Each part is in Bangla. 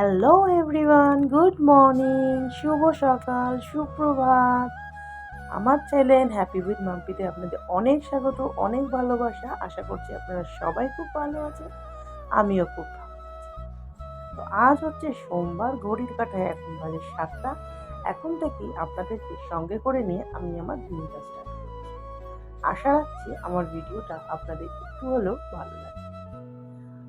হ্যালো এভরিওয়ান গুড মর্নিং শুভ সকাল, সুপ্রভাত। আমার চ্যানেল হ্যাপি উইথ মাম্পিতে আপনাদের অনেক স্বাগত, অনেক ভালোবাসা। আশা করছি আপনারা সবাই খুব ভালো আছেন। আমিও খুব ভালো তো আজ হচ্ছে সোমবার, ঘড়ির কাঠায় এখন বাজে সাতটা। এখন থেকেই আপনাদেরকে সঙ্গে করে নিয়ে আমি আমার দিনটা স্টার্ট করছি। আশা রাখছি আমার ভিডিওটা আপনাদের একটু হলেও ভালো লাগে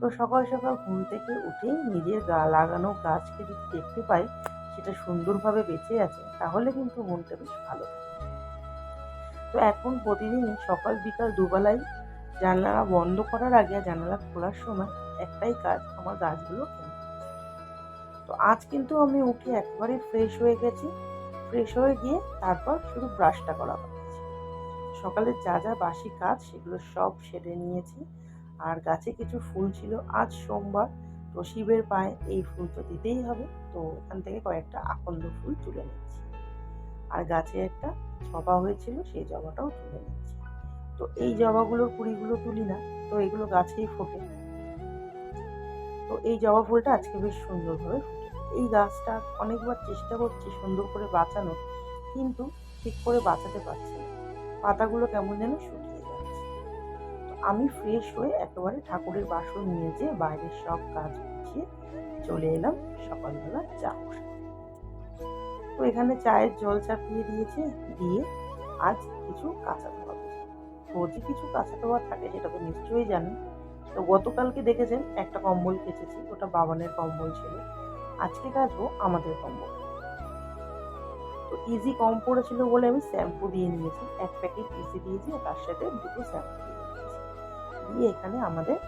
তো সকাল সকাল ঘুম থেকে উঠেই নিজের গা লাগানো গাছকে যদি দেখতে পাই, সেটা সুন্দরভাবে বেঁচে আছে, তাহলে কিন্তু মনটা বেশ ভালো তো এখন প্রতিদিনই সকাল বিকাল দুবেলায় জানলা বন্ধ করার আগে জানালা খোলার সময় একটাই কাজ, আমার গাছগুলো তো আজ কিন্তু আমি উঠে একবারে ফ্রেশ হয়ে গেছি। ফ্রেশ হয়ে গিয়ে তারপর শুধু ব্রাশটা করা ছিল। সকালে যা যা বাসি কাজ, সেগুলো সব সেরে নিয়েছি। আর গাছে কিছু ফুল ছিল। আজ সোমবার তো শিবের পায়ে এই ফুল তো দিতেই হবে। তো ওখান থেকে কয়েকটা আকন্দ ফুল তুলে নিচ্ছি। আর গাছে একটা জবা হয়েছিল, সেই জবাটাও তুলে নিচ্ছি। তো এই জবাগুলোর কুড়িগুলো তুলি না, তো এগুলো গাছেই ফোটে। তো এই জবা ফুলটা আজকে বেশ সুন্দরভাবে এই গাছটা অনেকবার চেষ্টা করছি সুন্দর করে বাঁচানোর, কিন্তু ঠিক করে বাঁচাতে পারছি না। পাতাগুলো কেমন যেন শুকিয়ে আমি ফ্রেশ হয়ে একেবারে ঠাকুরের বাসন নিয়ে যেয়ে বাইরের সব কাজ গুছিয়ে চলে এলাম সকালবেলা চা তো এখানে চায়ের জল চাপিয়ে দিয়েছে, দিয়ে আজ কিছু কাঁচা ধোয়া রোজই কিছু কাঁচা ধোয়া থাকে সেটা তো নিশ্চয়ই জানেন তো গতকালকে দেখেছেন একটা কম্বল কেচেছি, ওটা বাবানের কম্বল ছিল। আজকে কাচবো আমাদের কম্বল। তো ইজি কম পড়েছিল বলে আমি শ্যাম্পু দিয়ে নিয়েছি। এক প্যাকেট ইজি দিয়েছি আর তার সাথে দুটো শ্যাম্পু দিয়ে এখানে আমাদের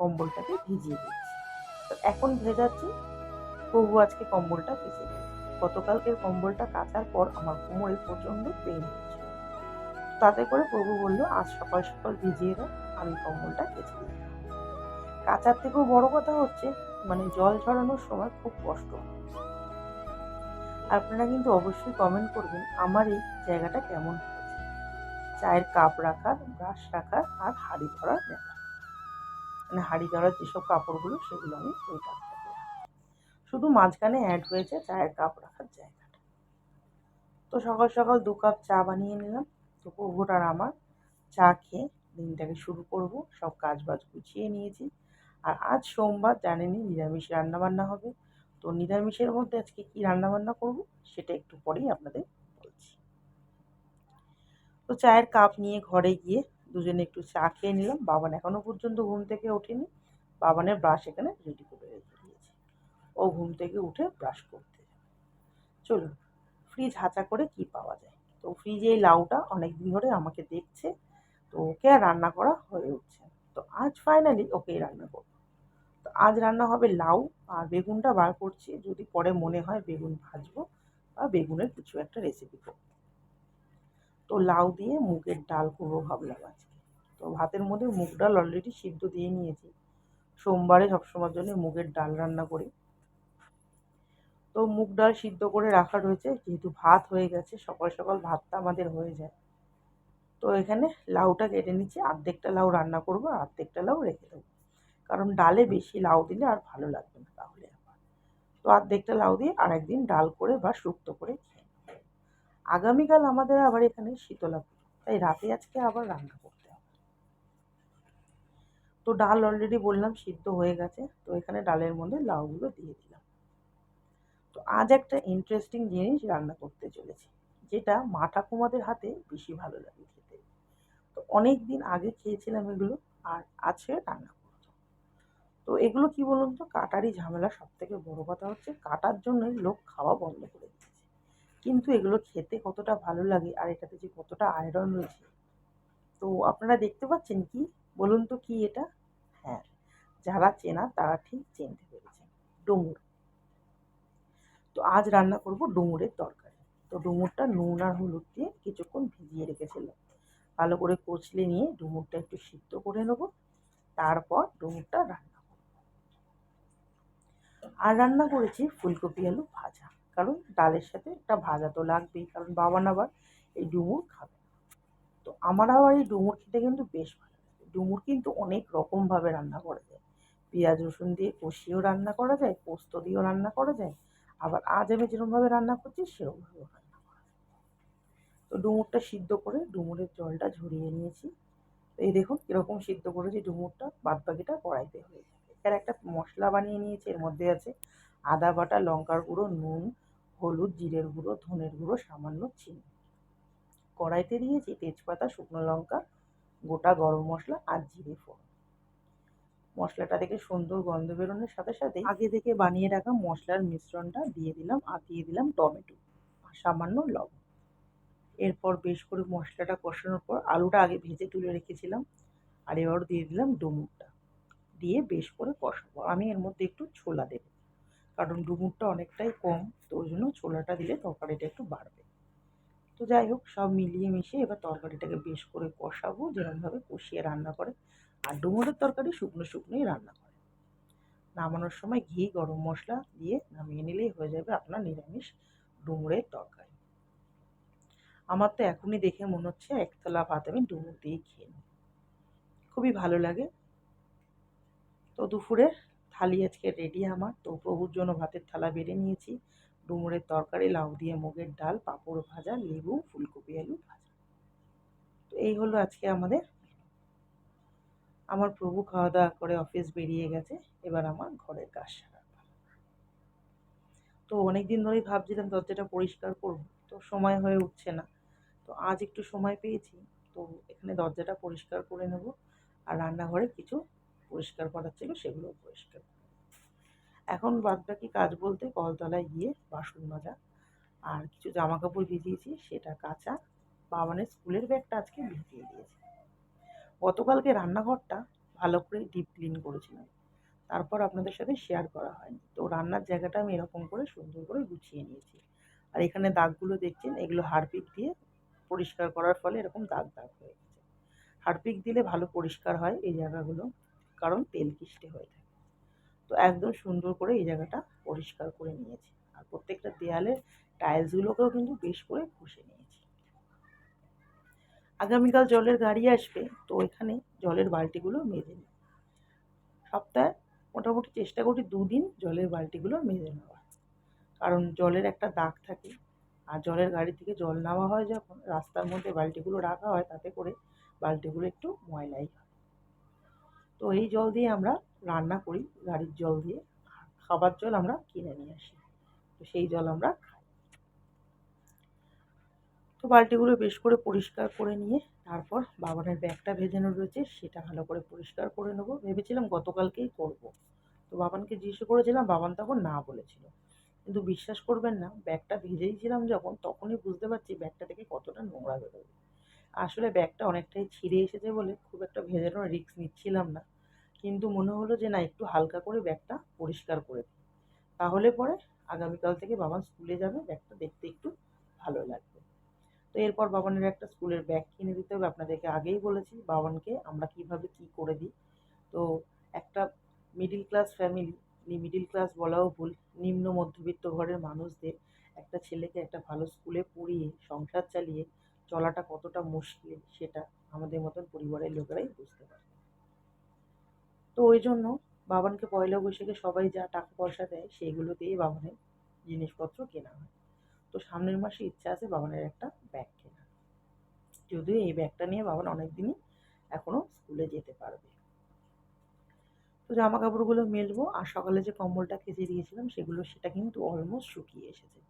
কম্বলটাকে ভিজিয়ে দিচ্ছি তো এখন ভেজাচ্ছি প্রভু আজকে কম্বলটা কেচে দিয়েছে গতকালকের কম্বলটা কাচার পর আমার কোমরে প্রচণ্ড পেন হচ্ছে তাতে করে প্রভু বলল, আজ সকাল সকাল ভিজিয়ে দাও আমি কম্বলটা কেচে দিই। কাচার থেকেও বড় কথা হচ্ছে মানে জল ঝরানোর সময় খুব কষ্ট আপনারা কিন্তু অবশ্যই কমেন্ট করবেন, আমার এই জায়গাটা কেমন? চায়ের কাপ রাখার ব্রাশ রাখার আর হাঁড়ি ধরার জায়গা মানে হাঁড়ি ধরার যেসব কাপড়গুলো, সেগুলো আমি ওই কাপটাতে রাখি। শুধু মাঝখানে অ্যাড হয়েছে চায়ের কাপ রাখার জায়গাটা। তো সকাল সকাল দু কাপ চা বানিয়ে নিলাম। তো প্রভুটার আমার চা খেয়ে দিনটাকে শুরু করব। সব কাজ বাজ গুছিয়ে নিয়েছি। আর আজ সোমবার, জানেনই নিরামিষ রান্নাবান্না হবে। তো নিরামিষের মধ্যে আজকে কি রান্নাবান্না করব, সেটা একটু পরেই আপনাদের তো চায়ের কাপ নিয়ে ঘরে গিয়ে দুজনে একটু চা খেয়ে নিলাম। বাবান এখনও পর্যন্ত ঘুম থেকে ওঠেনি। বাবানের ব্রাশ এখানে রেডি করে রেখে দিয়েছে। ও ঘুম থেকে উঠে ব্রাশ করতে চলুন ফ্রিজ হাঁচা করে কি পাওয়া যায়? তো ফ্রিজে এই লাউটা অনেক দিন ধরে আমাকে দেখছে, তো ওকে আর রান্না করা হয়ে উঠছে তো আজ ফাইনালি ওকেই রান্না করব। তো আজ রান্না হবে লাউ আর বেগুনটা বার করছি। যদি পরে মনে হয় বেগুন ভাজবো বা বেগুনের কিছু একটা রেসিপি করব। তো লাউ দিয়ে মুগের ডাল করব ভাবলাম আজকে। তো ভাতের মধ্যে মুগ ডাল অলরেডি সিদ্ধ দিয়ে নিয়েছি। সোমবারে সবসময়ের জন্য মুগের ডাল রান্না করি। তো মুগ ডাল সিদ্ধ করে রাখা রয়েছে, যেহেতু ভাত হয়ে গেছে, সকাল সকাল ভাতটা আমাদের হয়ে যায়। তো এখানে লাউটা কেটে নিচ্ছি অর্ধেকটা লাউ রান্না করব আর অর্ধেকটা লাউ রেখে দেবো। কারণ ডালে বেশি লাউ দিলে আর ভালো লাগবে না তাহলে আবার। তো অর্ধেকটা লাউ দিয়ে আর একদিন ডাল করে বা শুক্তো করে। আগামীকাল আমাদের আবার এখানে শীতলা তাই রাতে আজকে আবার রান্না করতে হবে। তো ডাল অলরেডি বললাম, সিদ্ধ হয়ে গেছে। তো এখানে ডালের মধ্যে লাউগুলো দিয়ে দিলাম। তো আজ একটা ইন্টারেস্টিং জিনিস রান্না করতে চলেছি, যেটা মা ঠাকুমাদের হাতে বেশি ভালো লাগে খেতে। তো অনেক দিন আগে খেয়েছিলাম এগুলো, আর আছে রান্না করতো তো এগুলো কি বলুন তো কাটারই ঝামেলা সব থেকে বড় কথা হচ্ছে, কাটার জন্যই লোক খাওয়া বন্ধ করে দিয়েছে কিন্তু এগুলো খেতে কতটা ভালো লাগে আর এটাতে যে কতটা আয়রন রয়েছে। তো আপনারা দেখতে পাচ্ছেন কি? বলুন তো কি এটা? হ্যাঁ যারা চেনা তারা ঠিক চিনতে পেরেছেন। ডুমুর। তো আজ রান্না করব ডুমুরের তরকারি। তো ডুমুরটা নুন আর হলুদ দিয়ে কিছুক্ষণ ভিজিয়ে রেখেছিলাম। ভালো করে কচলে নিয়ে ডুমুরটা একটু সিদ্ধ করে নেব। তারপর ডুমুরটা রান্না করব। আর রান্না করেছি ফুলকপি আলু ভাজা। কারণ ডালের সাথে একটা ভাজা তো লাগবেই, কারণ বাবা আবার এই ডুমুর খাবে তো আমার আবার এই ডুমুর খেতে কিন্তু বেশ ভালো লাগে। ডুমুর কিন্তু অনেক রকমভাবে রান্না করা যায়। পেঁয়াজ, রসুন দিয়ে কষিয়েও রান্না করা যায়, পোস্ত দিয়েও রান্না করা যায়, আবার আজ আমি যেরকমভাবে রান্না করছি সেরকমভাবে রান্না করা যায়। তো ডুমুরটা সিদ্ধ করে ডুমুরের জলটা ঝরিয়ে নিয়েছি। তো এই দেখুন কীরকম সিদ্ধ করেছি ডুমুরটা বাদ বাকিটা কড়াইতে হয়ে যাবে এখানে একটা মশলা বানিয়ে নিয়েছি, এর মধ্যে আছে আদা, বাটা, লঙ্কার গুঁড়ো, নুন হলুদ জিরের গুঁড়ো, ধনের গুঁড়ো, সামান্য চিনি। কড়াইতে দিয়েছি তেজপাতা, শুকনো লঙ্কা, গোটা গরম মশলা আর জিরে ফোড়ন। মশলাটা থেকে সুন্দর গন্ধ বেরোনোর সাথে সাথে আগে থেকে বানিয়ে রাখা মশলার মিশ্রণটা দিয়ে দিলাম, আর দিয়ে দিলাম টমেটো আর সামান্য লবণ। এরপর বেশ করে মশলাটা কষানোর পর আলুটা আগে ভেজে তুলে রেখেছিলাম, আর এবার দিয়ে দিলাম ডুমুরটা। দিয়ে বেশ করে কষাবো। আমি এর মধ্যে একটু ছোলা দেবো। কারণ ডুমুরটা অনেকটাই কম, তো ওই জন্য ছোলাটা দিলে তরকারিটা একটু বাড়বে। তো যাই হোক, সব মিলিয়ে মিশিয়ে এবার তরকারিটাকে বেশ করে কষাবো যেরকমভাবে কষিয়ে রান্না করে। আর ডুমুরের তরকারি শুকনো শুকনোই রান্না করে। নামানোর সময় ঘি, গরম মশলা দিয়ে নামিয়ে নিলেই হয়ে যাবে আপনার নিরামিষ ডুমুরের তরকারি। আমার তো এখনই দেখে মনে হচ্ছে একতলা ভাত আমি ডুমুর দিয়ে খেয়ে নেব খুবই ভালো লাগে। তো দুপুরের থালি আজকে রেডি আমার। তো প্রভুর জন্য ভাতের থালা বেড়ে নিয়েছি। ডুমুরের তরকারি, লাউ দিয়ে মুগের ডাল, পাঁপড় ভাজা, লেবু, ফুলকপি আলু ভাজা। তো এই হলো আজকে আমাদের। আমার প্রভু খাওয়া দাওয়া করে অফিস বেরিয়ে গেছে। এবার আমার ঘরের কাজ সারা তো অনেক দিন ধরেই ভাবছিলাম দরজাটা পরিষ্কার করব, তো সময় হয়ে উঠছে না। তো আজ একটু সময় পেয়েছি, তো এখানে দরজাটা পরিষ্কার করে নেব। আর রান্নাঘরে কিছু পরিষ্কার করার ছিল সেগুলো পরিষ্কার। এখন বাদ বাকি কাজ বলতে কলতলায় গিয়ে বাসন মাজা, আর কিছু জামা কাপড় ভিজিয়েছি, সেটা কাঁচা। বাবানের স্কুলের ব্যাগটা আজকে ভিজিয়ে দিয়েছি। গতকালকে রান্নাঘরটা ভালো করে ডিপ ক্লিন করেছিলাম। তারপর আপনাদের সাথে শেয়ার করা হয়নি। তো রান্নার জায়গাটা আমি এরকম করে সুন্দর করে গুছিয়ে নিয়েছি। আর এখানে দাগগুলো দেখছেন, এগুলো হারপিক দিয়ে পরিষ্কার করার ফলে এরকম দাগ দাগ হয়ে গেছে। হারপিক দিলে ভালো পরিষ্কার হয় এই জায়গাগুলো। কারণ তেল কিস্টে হয়ে থাকে। তো একদম সুন্দর করে এই জায়গাটা পরিষ্কার করে নিয়েছি। আর প্রত্যেকটা দেয়ালের টাইলসগুলোকেও কিন্তু বেশ করে ঘষে নিয়েছি। আগামীকাল জলের গাড়ি আসবে, তো এখানে জলের বালতিগুলো মেজে নিই। সপ্তাহে মোটামুটি চেষ্টা করি দুদিন জলের বালতিগুলো মেজে নেওয়া কারণ জলের একটা দাগ থাকে। আর জলের গাড়ি থেকে জল নেওয়া হয় যখন, রাস্তার মধ্যে বালতিগুলো রাখা হয় তাতে করে বালতিগুলো একটু ময়লাই হয়। তো এই জল দিয়ে আমরা রান্না করি, গাড়ির জল দিয়ে। খাবার জল আমরা কিনে নিয়ে আসি। তো সেই জল আমরা খাই। তো বালতিগুলো বেশ করে পরিষ্কার করে নিয়ে, তারপর বাবানের ব্যাগটা ভেজানো রয়েছে, সেটা ভালো করে পরিষ্কার করে নেব। ভেবেছিলাম গতকালকেই করব। তো বাবানকে জিজ্ঞেস করেছিলাম, বাবান তখন না বলেছিল। কিন্তু বিশ্বাস করবেন না, ব্যাগটা ভেজেইছিলাম যখন, তখনই বুঝতে পারছি ব্যাগটা থেকে কতটা নোংরা বেরোবে। আসলে ব্যাগটা অনেকটাই ছিঁড়ে এসেছে বলে খুব একটা ভেজানোর রিস্ক নিচ্ছিলাম না। কিন্তু মনে হলো যে, না, একটু হালকা করে ব্যাগটা পরিষ্কার করে দিই। তাহলে পরে আগামীকাল থেকে বাবান স্কুলে যাবে, ব্যাগটা দেখতে একটু ভালো লাগবে। তো এরপর বাবানের একটা স্কুলের ব্যাগ কিনে দিতে হবে। আপনাদেরকে আগেই বলেছি, বাবানকে আমরা কীভাবে কি করে দিই। তো একটা middle class family middle class বলাও ভুল, নিম্ন মধ্যবিত্ত ঘরের মানুষদের একটা ছেলেকে একটা ভালো স্কুলে পড়িয়ে, সংসার চালিয়ে চলাটা কতটা মুশকিল সেটা আমাদের মতন পরিবারের লোকেরাই বুঝতে পারে। তো ওই জন্য বাবানকে পয়লা বৈশাখে সবাই যা টাকা পয়সা দেয় সেইগুলো দিয়েই বাবানের জিনিসপত্র কেনা হয়। তো সামনের মাসে ইচ্ছা আছে বাবানের একটা ব্যাগ কেনা যদিও এই ব্যাগটা নিয়ে বাবান অনেক দিনই এখনও স্কুলে যেতে পারবে। তো জামা কাপড়গুলো মেলবো আর সকালে যে কম্বলটা কেচে দিয়েছিলাম সেগুলো সেটা কিন্তু অলমোস্ট শুকিয়ে এসেছে।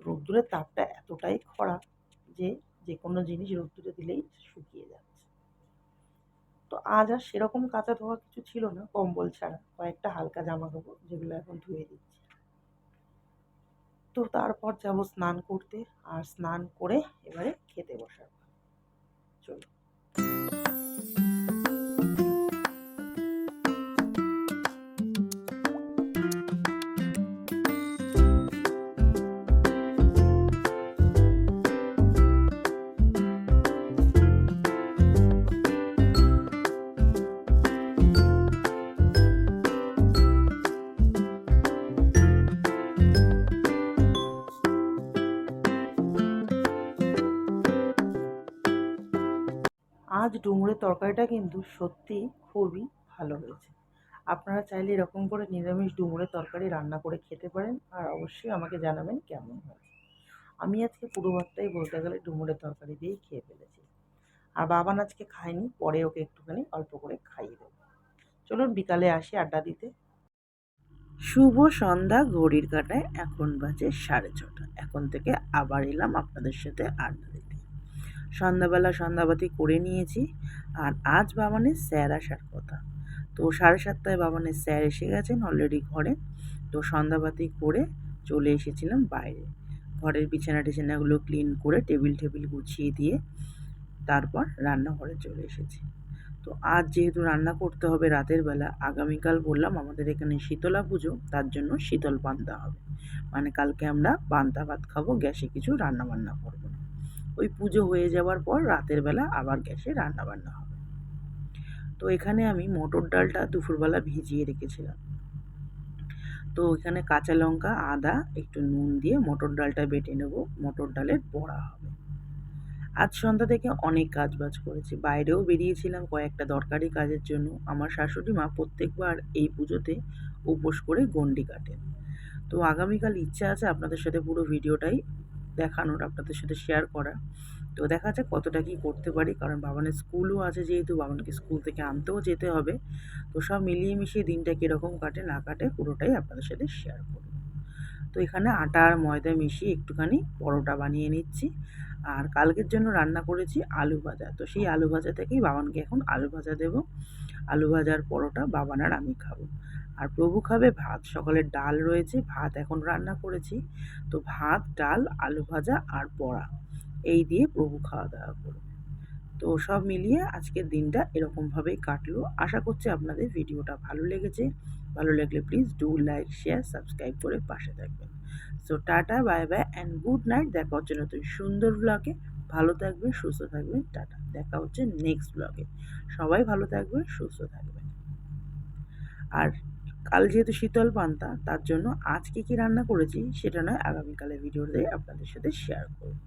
রোদ্দুরের তাপটা এতটাই খরা যে যে কোনো জিনিস রোদ্দুরে দিলেই শুকিয়ে যাচ্ছে। তো আজ আর সেরকম কাঁচা ধোয়া কিছু ছিল না, কম্বল ছাড়া, কয়েকটা হালকা জামা কাপড় যেগুলো এখন ধুয়ে দিচ্ছি। তো তারপর যাব স্নান করতে, আর স্নান করে এবারে খেতে বসাবো। আজ ডুমুরের তরকারিটা কিন্তু সত্যি খুবই ভালো হয়েছে। আপনারা চাইলে এরকম করে নিরামিষ ডুমুরের তরকারি রান্না করে খেতে পারেন আর অবশ্যই আমাকে জানাবেন কেমন হয়েছে। আমি আজকে পুরো ভাতটাই বলতে গেলে ডুমুরের তরকারি দিয়েই খেয়ে ফেলেছি। আর বাবান আজকে খায়নি, পরে ওকে একটুখানি অল্প করে খাইয়ে দেবো। চলুন বিকালে আসি আড্ডা দিতে। শুভ সন্ধ্যা, ঘড়ির কাটায় এখন বাজে সাড়ে ছটা। এখন থেকে আবার এলাম আপনাদের সাথে আড্ডা দিতে। সন্ধ্যাবেলা সন্ধ্যাবাতি করে নিয়েছি। আর আজ বাবানের স্যার আসার কথা। তো সাড়ে সাতটায় বাবানের স্যার এসে গেছেন অলরেডি ঘরে। তো সন্ধ্যাবাতি করে চলে এসেছিলাম বাইরে। ঘরের বিছানা টিছানাগুলো ক্লিন করে টেবিল টেবিল গুছিয়ে দিয়ে তারপর রান্নাঘরে চলে এসেছি। তো আজ যেহেতু রান্না করতে হবে রাতের বেলা, আগামীকাল বললাম আমাদের এখানে শীতলা পুজো, তার জন্য শীতল পান্তা হবে। মানে কালকে আমরা পান্তা ভাত খাব, গ্যাসে কিছু রান্না বান্না করব না। ওই পুজো হয়ে যাওয়ার পর রাতের বেলা আবার গ্যাসে রান্না বান্না হবে। তো এখানে আমি মটর ডালটা দুপুরবেলা ভিজিয়ে রেখেছিলাম। তো এখানে কাঁচা লঙ্কা, আদা, একটু নুন দিয়ে মটর ডালটা বেটে নেব। মটর ডালের বড়া হবে। আজ সন্ধ্যা থেকে অনেক কাজ বাজ করেছি। বাইরেও বেরিয়েছিলাম কয়েকটা দরকারি কাজের জন্য। আমার শাশুড়ি মা প্রত্যেকবার এই পুজোতে উপোস করে গণ্ডি কাটেন। তো আগামীকাল ইচ্ছা আছে আপনাদের সাথে পুরো ভিডিওটাই দেখানোর, আপনাদের সাথে শেয়ার করা তো দেখা যাক কতটা কী করতে পারি, কারণ বাবানের স্কুলও আছে যেহেতু, বাবানকে স্কুল থেকে আনতেও যেতে হবে। তো সব মিলিয়ে মিশিয়ে দিনটা কীরকম কাটে, না কাটে, পুরোটাই আপনাদের সাথে শেয়ার করব। তো এখানে আটা আর ময়দা মিশিয়ে একটুখানি পরোটা বানিয়ে নিচ্ছি। আর কালকের জন্য রান্না করেছি আলু ভাজা। তো সেই আলু ভাজা থেকেই বাবানকে এখন আলু ভাজা দেব। আলু ভাজার পরোটা বাবান আর আমি খাব। আর প্রভু খাবে ভাত। সকালের ডাল রয়েছে, ভাত এখন রান্না করেছি। তো ভাত, ডাল, আলু ভাজা আর বড়া। এই দিয়ে প্রভু খাওয়া দাওয়া করবে। তো সব মিলিয়ে আজকের দিনটা এরকমভাবেই কাটলো। আশা করছি আপনাদের ভিডিওটা ভালো লেগেছে। ভালো লাগলে please do like share subscribe করে পাশে থাকবেন। So tata bye bye and good night দেখা হচ্ছে নতুন সুন্দর ব্লগে ভালো থাকবেন সুস্থ থাকবেন টাটা। দেখা হচ্ছে নেক্সট ব্লগে সবাই ভালো থাকবেন সুস্থ থাকবেন আর কাল যেহেতু শীতল পান্তা, তার জন্য আজকে কি রান্না করেছি সেটা নয়, আগামীকালের ভিডিওতে আপনাদের সাথে শেয়ার করব।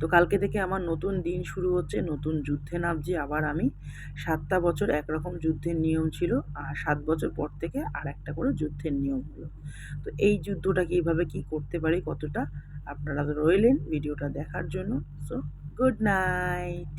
তো কালকে থেকে আমার নতুন দিন শুরু হচ্ছে, নতুন যুদ্ধে নামছি আবার আমি। সাতটা বছর একরকম যুদ্ধের নিয়ম ছিল আর সাত বছর পর থেকে আর একটা করে যুদ্ধের নিয়ম হলো। তো এই যুদ্ধটা কীভাবে কী করতে পারি, কতটা আপনারা রইলেন ভিডিওটা দেখার জন্য। So good night